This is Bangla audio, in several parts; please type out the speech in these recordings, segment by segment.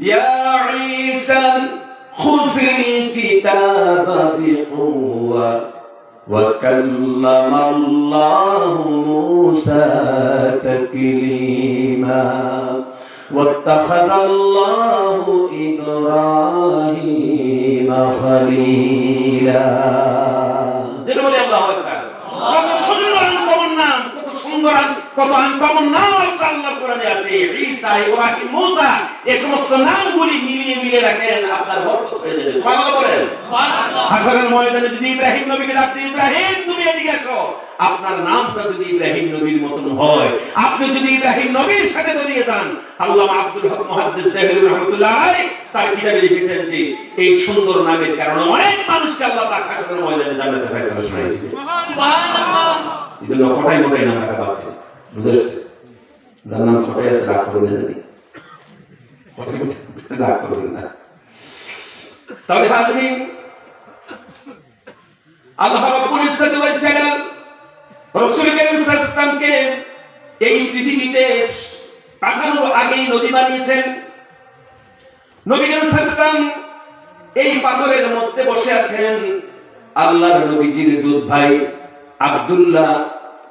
يا عيسى خذ الكتاب بقوة وكلم الله موسى تكليما واتخذ الله إبراهيم خليلا যেটা বলি আল্লাহ কত সুন্দর আনকমন নাম কত সুন্দর আন- কত আনকমন নাম আল্লাহ কোরআনে আছে। ঈসা ইব্রাহিম মুসা এই সমস্ত নামগুলি মিলিয়ে মিলিয়ে রাখেন আপনার বরকত হয়ে যাবে। সুবহানাল্লাহ বলেন। হাসরের ময়দানে যদি ইব্রাহিম নবীকে ডাকতে ইব্রাহিম তুমি এদিকে আসো। আপনার নামটা যদি ইব্রাহিম নবীর মতন হয় আপনি যদি ইব্রাহিম নবীর সাথে দাঁড়িয়ে যান আল্লাহ আব্দুল হক মুহাদ্দিস দেহলি রহমাতুল্লাহ আলাইহি তার কিতাবে লিখেছেন যে এই সুন্দর নামের কারণে অনেক মানুষকে আল্লাহ পাক হাসরের ময়দানে জান্নাতে ফয়সালা শোনায় মোটাই নাম রাখা বাদ পেরেছেন? যার নাম ফটাই আছে, রাগ করবেন জানি রাগ করবেন না। তাহলে হাজরিন আল্লাহ রাব্বুল ইজ্জত ওয়াল জালাল রাসূল কারীম সাল্লাল্লাহু এই পৃথিবীতে পাঠানোর আগেই নবী বানিয়েছেন। নবী কারীম সাল্লাল্লাহু এই পাথরের মধ্যে বসে আছেন আল্লাহর নবীজির দুধ ভাই আব্দুল্লাহ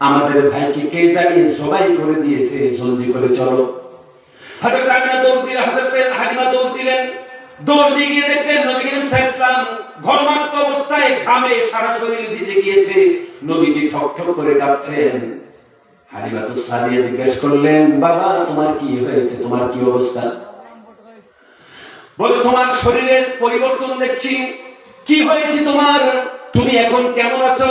আমাদের ভাইকে কে জানিয়ে সবাই করে দিয়েছে, জলদি করে চলো। হযরত আমিনা দৌড় দিলেন হযরত হালিমা দৌড় দিলেন। দৌড় দিয়ে গিয়ে দেখলেন নবী করিম সাল্লাল্লাহু ঘর্মাক্ত অবস্থায় ঘামে সারা শরীর ভিজে গিয়েছে। নবীজি ঠক করে কাঁদছেন। হালিমা তো সাদিয়া জিজ্ঞেস করলেন, বাবা, তোমার কি হয়েছে? তোমার কি অবস্থা? বলে, তোমার শরীরের পরিবর্তন দেখছি। কি হয়েছে তোমার? তুমি এখন কেমন আছো?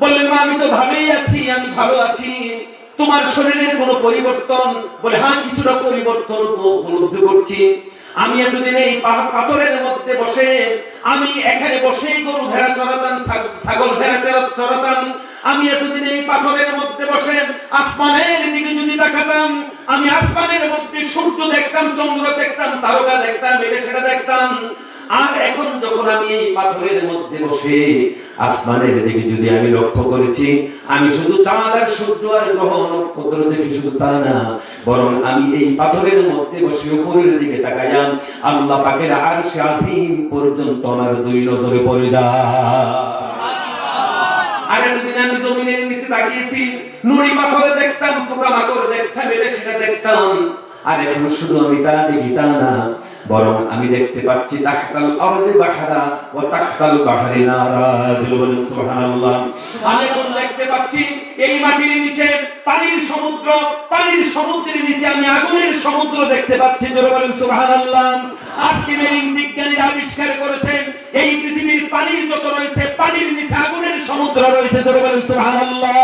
বললেন, মা, আমি তো ভাবেই আছি, আমি ভালো আছি। তোমার শরীরের কোনো পরিবর্তন? বলে হ্যাঁ কিছুটা পরিবর্তন উপ- উপলব্ধি করছি। আমি এতদিন এই পাথরের মধ্যে বসে, আমি এখানে বসেই গরু ভেড়া চড়াতাম ছাগল ভেড়া চড়া- চড়াতাম। আমি এতদিন এই পাথরের মধ্যে বসে, আসমানের দিকে যদি তাকাতাম, আমি আসমানের মধ্যে সূর্য দেখতাম, চন্দ্র দেখতাম, তারকা দেখতাম এটা সেটা দেখতাম। আর এখন যখন আমি এই পাথরের মধ্যে বসে আসমানের দিকে যদি আমি লক্ষ্য করেছি, আমি শুধু চাঁদ আর সূর্য আর গ্রহ নক্ষত্র দেখি শুধু তা না, বরং আমি এই পাথরের মধ্যে বসে উপরের দিকে তাকাইয়াম, আল্লাহ পাকের আরশে আসিম পর্যন্ত আমার দুই নজরে পড়ে যায়। আর এতদিন আমি জমিনের নিচে তাকিয়েছি, নুড়ি পাথরে দেখতাম পোকা মাকড় দেখতাম, এটা সেটা দেখতাম, আর এখন শুধু আমি তা দেখি, তা না বরং আমি দেখতে পাচ্ছি আরদে বাহারা ও বাহারে নারা সুবহানাল্লাহ। আমি দেখতে পাচ্ছি এই মাটির নিচে পানির সমুদ্র, পানির সমুদ্রের নিচে আমি আগুনের সমুদ্র দেখতে পাচ্ছি। সুবহানাল্লাহ। আজকে মেরিন বিজ্ঞানীরা আবিষ্কার করেছেন, এই পৃথিবীর পানির যত রয়েছে, পানির নিচে আগুনের সমুদ্র রয়েছে। জোরে সুবহানাল্লাহ।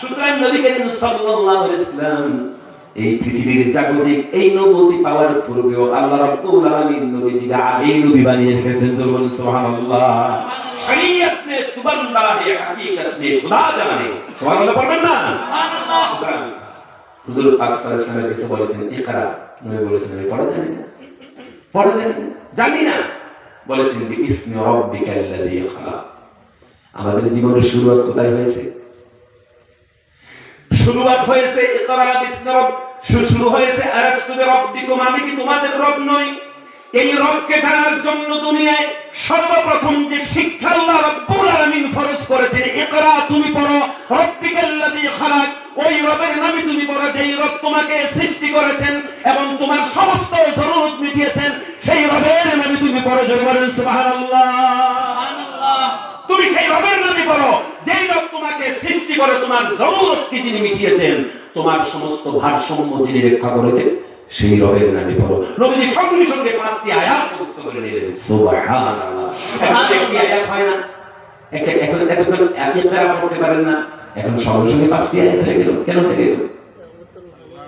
সুতরাং নবী করিম সাল্লাল্লাহু আলাইহি ওয়াসাল্লাম এই পৃথিবীর জাগতিক এই নবতি পাওয়ার পূর্বেও আল্লাহ রাব্বুল আলামিন নবীজিকে আগেই নবী বানিয়ে রেখেছেন বলুন সুবহানাল্লাহ। শরীয়ত নে তুবন বাহে হাকিকত মে খোদা জানে। সুবহানাল্লাহ পড়বেন না? সুবহানাল্লাহ। হুজুর পাক সাল্লাল্লাহু আলাইহি ওয়া সাল্লাম এসে বলেছেন ইকরা। নবী বলেছেন আমি পড়া জানি না। পড়া জানি না জানি না। বলেছেন বিসমি রাব্বিকাল্লাযী খালাক। আমাদের জীবনের শুরুয়াত কোথায় হয়েছে? শুরুয়াত হয়েছে ইকরা বিসমি রব শুরু হয়েছে আরাস্তু বিরাব্বিকুম আমি কি তোমাদের রব নই? এই রবকে জানার জন্য দুনিয়ায় সর্বপ্রথম যে শিক্ষা আল্লাহ রাব্বুল আলামিন ফরজ করেছেন ইকরা তুমি পড়ো রব্বিকাল্লাযী খালাক ওই রবের নামে তুমি পড়ো যেই রব তোমাকে সৃষ্টি করেছেন এবং তোমার সমস্ত জরুরত মিটিয়েছেন সেই রবের নামে তুমি পড়ো জোরে বলেন সুবহানাল্লাহ। তুমি সেই রবের নামে পড়ো। তোমাকে সৃষ্টি করে তোমার জরুরতকে যিনি মিটিয়েছেন তোমার সমস্ত ভারসাম্য যিনি রক্ষা করেছেন সেই রবের নামে পড়ো। নবীজি সঙ্গে সঙ্গে পাঁচটি আয়াত মুখস্থ করে নিলেন। সুবহানাল্লাহ। একটি আয়াত হয় না। এখন এতক্ষণ একই প্যারা পড়তে পারেন না। এখন সঙ্গে সঙ্গে পাঁচটি আয়াত হয়ে গেল। কেন হয়ে গেল?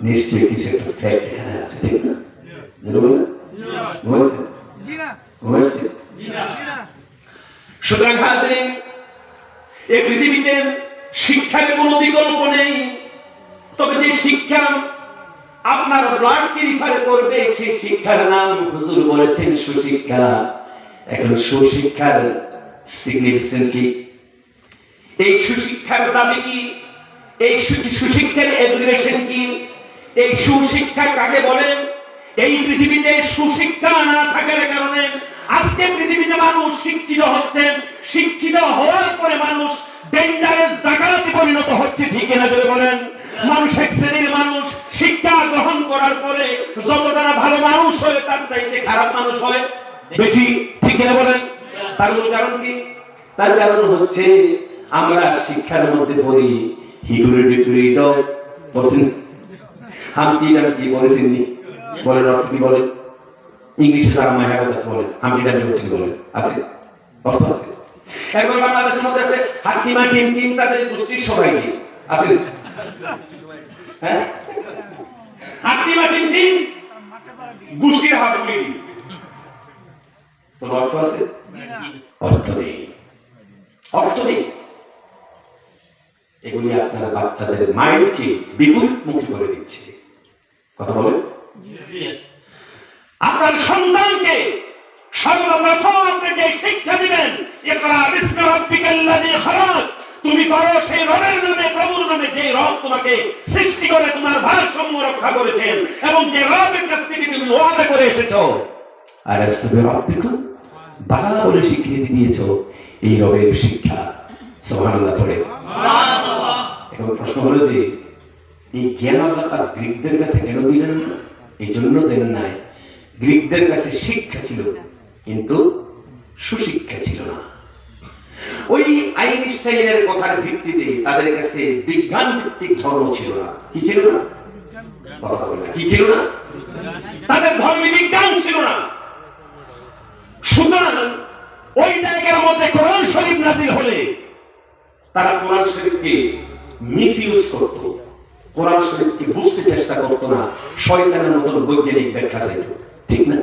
নিশ্চয়ই কিছু একটা ফ্যাক্ট এখানে আছে ঠিক না? সুতরাং হাজরিন এই পৃথিবীতে শিক্ষার কোনো বিকল্প নেই। তবে যে শিক্ষা আপনার ব্লাডকে রিফার করবে সেই শিক্ষার নাম হুজুর বলেছেন সুশিক্ষা। এখন সুশিক্ষার সিগনিফিকেশন কি? এই সুশিক্ষার দাবি কি? এই সুশিক্ষার এডুকেশন কি? এই সুশিক্ষা কাকে বলেন এই পৃথিবীতে সুশিক্ষা না থাকার কারণে আজকে পৃথিবীতে মানুষ শিক্ষিত হচ্ছেন। শিক্ষিত হওয়ার পরে মানুষ ডেঞ্জারাস ডাকাতে পরিণত হচ্ছে, ঠিক করে বলেন? মানুষ এক শ্রেণির মানুষ, শিক্ষা গ্রহণ করার পরে ভালো মানুষ হয়, তার চাইতে খারাপ মানুষ হয়। বেশি, ঠিক বলেন? তার মূল কারণ কি? তার কারণ হচ্ছে আমরা শিক্ষার মধ্যে পড়ি বলছেন? নি? বলেন, অর্থ কি বলেন? ইংলিশে তারা মায়া কথা বলেন হামটি অর্থ কি বলেন? আছে? অর্থ আছে? এরপর বাংলাদেশের মধ্যে আছে হাকিমা টিম টিম তাদের গোষ্ঠীর সবাই আছে? হ্যাঁ? হাকিমা টিম টিম গোষ্ঠীর হাত অর্থ আছে? অর্থ নেই। অর্থ নেই। এগুলি আপনার বাচ্চাদের মাইন্ডকে বিপরীতমুখী করে দিচ্ছে। কথা বলেন? আপনার সন্তানকে সর্বপ্রথম আপনি যে শিক্ষা দিবেন তুমি করো সেই রবের নামে, প্রভুর নামে যে রব তোমাকে সৃষ্টি করে, তোমার ভারসাম্য রক্ষা করেছেন এবং যে রবের কাছ থেকে তুমি ওয়াদা করে এসেছ। আর আস্তুবি রাব্বিকুম বালা বলে স্বীকৃতি দিয়েছ এই রবের শিক্ষা। সুবহানাল্লাহ পড়ে। এখন প্রশ্ন হলো যে, এই জ্ঞান আল্লাহ গ্রিকদের কাছে কেন দিলেন না? এই জন্য দেন নাই। গ্রিকদের কাছে শিক্ষা ছিল, কিন্তু সুশিক্ষা ছিল না। ওই আইনস্টাইনের কথার ভিত্তিতে তাদের কাছে বিজ্ঞান ভিত্তিক ধর্ম ছিল না। কি ছিল না? কি ছিল না? তাদের বিজ্ঞান ছিল না। সুতরাং ওই জায়গার মধ্যে কোরআন শরীফ নাজিল হলে তারা কোরআন শরীফকে মিস ইউজ করত। কোরআন শরীফকে বুঝতে চেষ্টা করতো না, শয়তানের মতন বৈজ্ঞানিক ব্যাখ্যা চাইত। ঠিক না?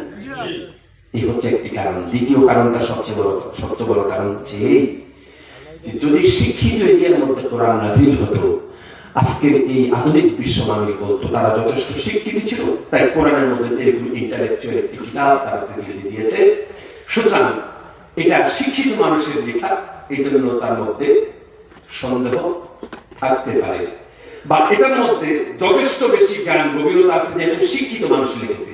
এই হচ্ছে একটি কারণ। দ্বিতীয় কারণটা সবচেয়ে বড় সবচেয়ে বড় কারণ হচ্ছে যে যদি শিক্ষিত এরিয়ার মধ্যে কোরআন নাজিল হতো, আজকের এই আধুনিক বিশ্ব মানুষ বলতো, তারা যথেষ্ট শিক্ষিত ছিল, তাই কোরআনের মধ্যে এরকম ইন্টালেকচুয়াল একটি কিতাব তারা পৃথিবীতে দিয়েছে। সুতরাং এটা শিক্ষিত মানুষের লেখা এই জন্য তার মধ্যে সন্দেহ থাকতে পারে। বা এটার মধ্যে যথেষ্ট বেশি জ্ঞান, গভীরতা আছে, যেহেতু শিক্ষিত মানুষ লিখেছে।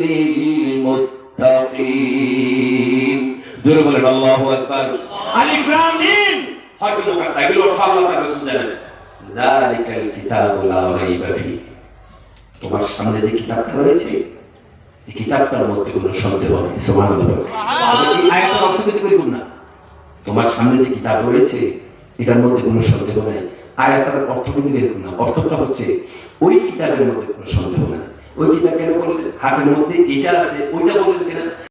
লিল মুত্তাকিন জোরে বলেন আল্লাহু আকবার। আলিফ লাম মিম হয়তো মুকাদ্দা এগুলো অর্থ আল্লাহ তাআলা রাসূল জানেন। যালিকাল কিতাবু লা রাইবা ফীহি। তোমার সামনে যে কিতাবটা রয়েছে এই কিতাবটার মধ্যে কোনো সন্দেহ নেই। তবে আয়াতের অর্থ কিন্তু করুন না? তোমার সামনে যে কিতাব রয়েছে এটার মধ্যে কোনো সন্দেহ নাই। আয়াতার অর্থ কিন্তু এরকম না। অর্থটা হচ্ছে, ওই কিতাবের মধ্যে কোনো সন্দেহ নাই। ওই কিতাব কেন বললেন? হাতের মধ্যে এটা আছে, ওইটা বললেন কেন?